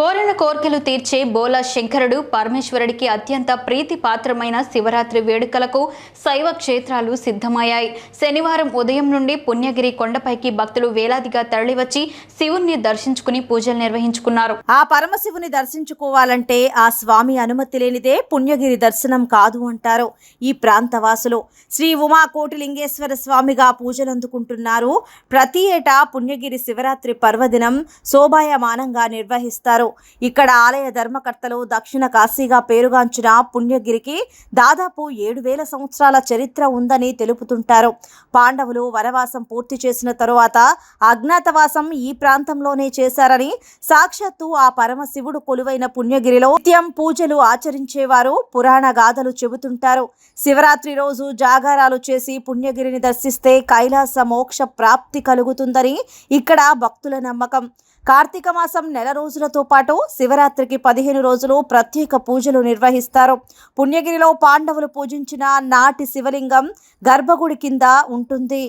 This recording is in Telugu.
కోరిన కోర్కెలు తీర్చే బోలా శంకరుడు పరమేశ్వరుడికి అత్యంత ప్రీతి పాత్రమైన శివరాత్రి వేడుకలకు శైవ క్షేత్రాలు సిద్ధమయ్యాయి. శనివారం ఉదయం నుండి పుణ్యగిరి కొండపైకి భక్తులు వేలాదిగా తరలివచ్చి శివుణ్ణి దర్శించుకుని పూజలు నిర్వహించుకున్నారు. ఆ పరమశివుని దర్శించుకోవాలంటే ఆ స్వామి అనుమతి లేనిదే పుణ్యగిరి దర్శనం కాదు అంటారు ఈ ప్రాంతవాసులు. శ్రీ ఉమా కోటిలింగేశ్వర స్వామిగా పూజలందుకుంటున్నారు. ప్రతి ఏటా పుణ్యగిరి శివరాత్రి పర్వదినం శోభాయమానంగా నిర్వహిస్తారు. ఇక్కడ ఆలయ ధర్మకర్తలు దక్షిణ కాశీగా పేరుగాంచిన పుణ్యగిరికి దాదాపు ఏడు వేల సంవత్సరాల చరిత్ర ఉందని తెలుపుతుంటారు. పాండవులు వనవాసం పూర్తి చేసిన తరువాత అజ్ఞాతవాసం ఈ ప్రాంతంలోనే చేశారని సాక్షాత్తు ఆ పరమశివుడు కొలువైన పుణ్యగిరిలో నిత్యం పూజలు ఆచరించేవారు పురాణ గాథలు చెబుతుంటారు. శివరాత్రి రోజు జాగారాలు చేసి పుణ్యగిరిని దర్శిస్తే కైలాస మోక్ష ప్రాప్తి కలుగుతుందని ఇక్కడ భక్తుల నమ్మకం. కార్తీక మాసం నెల రోజులతో పాటు శివరాత్రికి పదిహేను రోజులు ప్రత్యేక పూజలు నిర్వహిస్తారు. పుణ్యగిరిలో పాండవులు పూజించిన నాటి శివలింగం గర్భగుడి కింద ఉంటుంది.